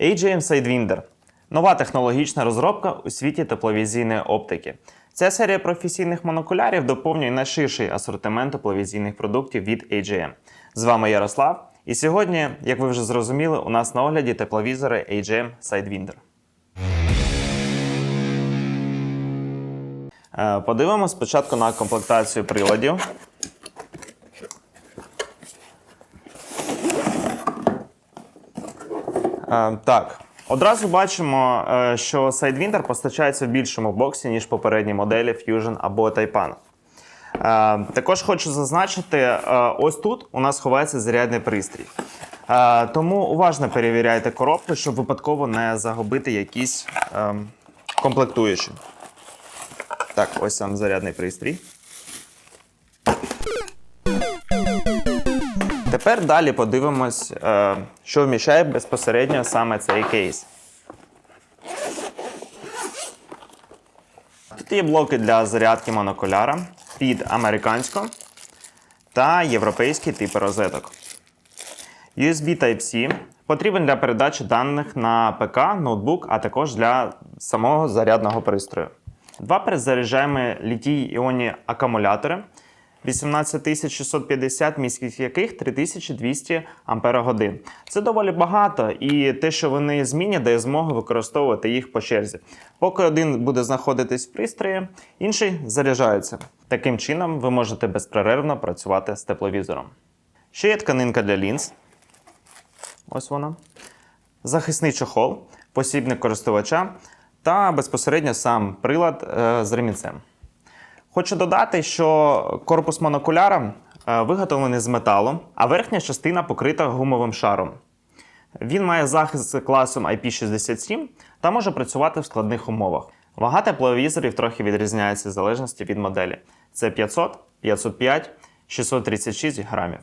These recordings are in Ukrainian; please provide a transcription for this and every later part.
AGM Sidewinder – нова технологічна розробка у світі тепловізійної оптики. Ця серія професійних монокулярів доповнює найширший асортимент тепловізійних продуктів від AGM. З вами Ярослав, і сьогодні, як ви вже зрозуміли, у нас на огляді тепловізори AGM Sidewinder. Е, Подивимося спочатку на комплектацію приладів. Так, одразу бачимо, е, що Sidewinder постачається в більшому боксі, ніж попередні моделі Fusion або Taipan. Е, Також хочу зазначити, е, ось тут у нас ховається зарядний пристрій. Е, Тому уважно перевіряйте коробку, щоб випадково не загубити якісь ем, комплектуючі. Так, ось сам зарядний пристрій. Тепер далі подивимось, е, що вміщає безпосередньо саме цей кейс. Тут є блоки для зарядки монокуляра під американську та європейський типи розеток. USB Type-C потрібен для передачі даних на ПК, ноутбук, а також для самого зарядного пристрою. Два перезаряджаємо літій іонні акумулятори 18650, міських яких 3200 Ах. Це доволі багато, і те, що вони змінять, дає змогу використовувати їх по черзі. Поки один буде знаходитись в пристрої, інший заряджається. Таким чином, ви можете безперервно працювати з тепловізором. Ще є тканинка для лінз. Ось вона. Захисний чохол, посібник користувача та безпосередньо сам прилад е, з ремінцем. Хочу додати, що корпус монокуляра е, виготовлений з металу, а верхня частина покрита гумовим шаром. Він має захист з класом IP67 та може працювати в складних умовах. Вага тепловізорів трохи відрізняється в залежності від моделі. Це 500, 505, 636 грамів.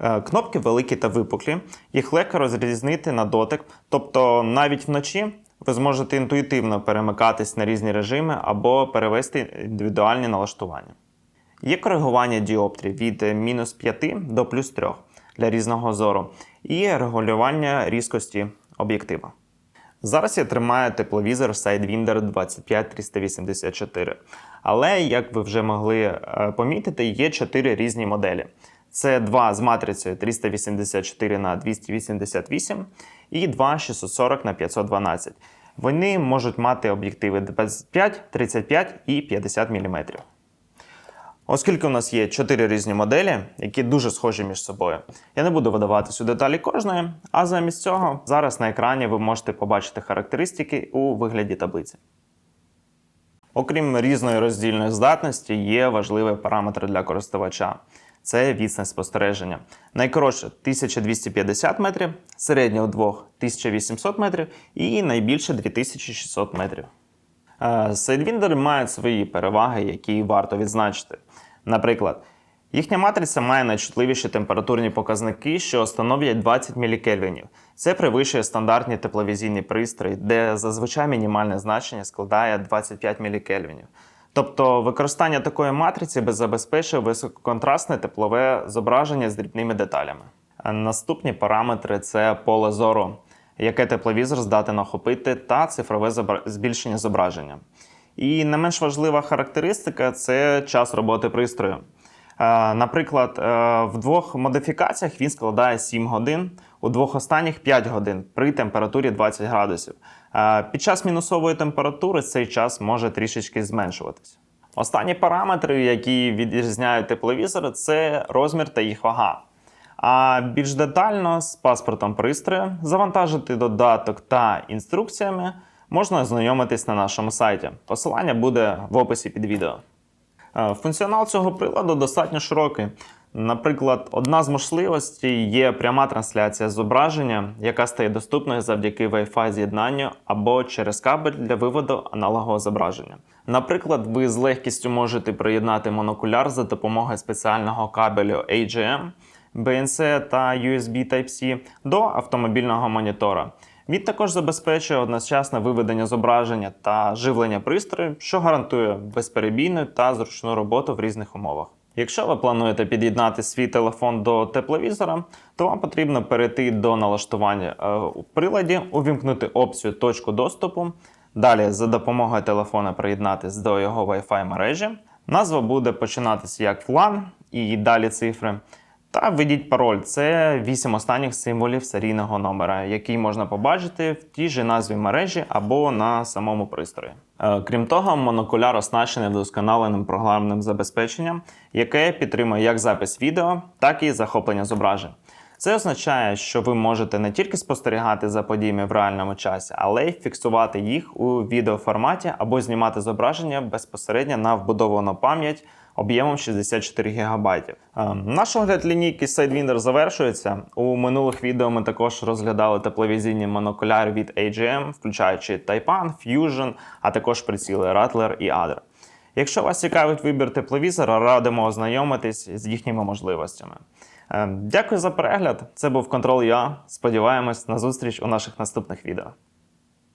Е, Кнопки великі та випуклі, їх легко розрізнити на дотик, тобто навіть вночі ви зможете інтуїтивно перемикатись на різні режими або перевести індивідуальні налаштування. Є коригування діоптрій від мінус 5 до плюс 3 для різного зору і регулювання різкості об'єктива. Зараз я тримаю тепловізор Sidewinder 25384. Але, як ви вже могли е, помітити, є 4 різні моделі. Це два з матрицею 384 на 288 і два 640 на 512. Вони можуть мати об'єктиви 25, 35 і 50 мм. Оскільки у нас є 4 різні моделі, які дуже схожі між собою, я не буду видаватись у деталі кожної, а замість цього зараз на екрані ви можете побачити характеристики у вигляді таблиці. Окрім різної роздільної здатності, є важливий параметр для користувача. Це відстань спостереження. Найкоротше 1250 метрів, середня у двох 1800 метрів і найбільше 2600 метрів. Е, Sidewinder мають свої переваги, які варто відзначити. Наприклад, їхня матриця має найчутливіші температурні показники, що становлять 20 мілікельвінів. Це перевищує стандартні тепловізійні пристрої, де зазвичай мінімальне значення складає 25 мілікельвінів. Тобто використання такої матриці забезпечує висококонтрастне теплове зображення з дрібними деталями. Наступні параметри це поле зору, яке тепловізор здатен охопити, та цифрове збільшення зображення. І не менш важлива характеристика це час роботи пристрою. Е, Наприклад, е, в двох модифікаціях він складає 7 годин, у двох останніх 5 годин при температурі 20 градусів. Е, Під час мінусової температури цей час може трішечки зменшуватись. Останні параметри, які відрізняють тепловізори, це розмір та їх вага. А більш детально з паспортом пристрою завантажити додаток та інструкціями можна ознайомитись на нашому сайті. Посилання буде в описі під відео. Е, Функціонал цього приладу достатньо широкий. Наприклад, одна з можливостей є пряма трансляція зображення, яка стає доступною завдяки Wi-Fi з'єднанню або через кабель для виводу аналогового зображення. Наприклад, ви з легкістю можете приєднати монокуляр за допомогою спеціального кабелю AGM, BNC та USB Type-C до автомобільного монітора. Він також забезпечує одночасне виведення зображення та живлення пристрою, що гарантує безперебійну та зручну роботу в різних умовах. Якщо ви плануєте під'єднати свій телефон до тепловізора, то вам потрібно перейти до налаштування е, у приладі, увімкнути опцію точку доступу. Далі за допомогою телефона приєднатись до його Wi-Fi мережі. Назва буде починатися як LAN і далі цифри. Та введіть пароль. Це 8 останніх символів серійного номера, який можна побачити в тій же назві мережі або на самому пристрої. Е, Крім того, монокуляр оснащений вдосконаленим програмним забезпеченням, яке підтримує як запис відео, так і захоплення зображень. Це означає, що ви можете не тільки спостерігати за подіями в реальному часі, але й фіксувати їх у відеоформаті або знімати зображення безпосередньо на вбудовану пам'ять об'ємом 64 ГБ. Е, Наш огляд лінійки Sidewinder завершується. У минулих відео ми також розглядали тепловізійні монокуляри від AGM, включаючи Taipan, Fusion, а також приціли Rattler і Adder. Якщо вас цікавить вибір тепловізора, радимо ознайомитись з їхніми можливостями. Е, Дякую за перегляд. Це був Контрол Я. Сподіваємось на зустріч у наших наступних відео.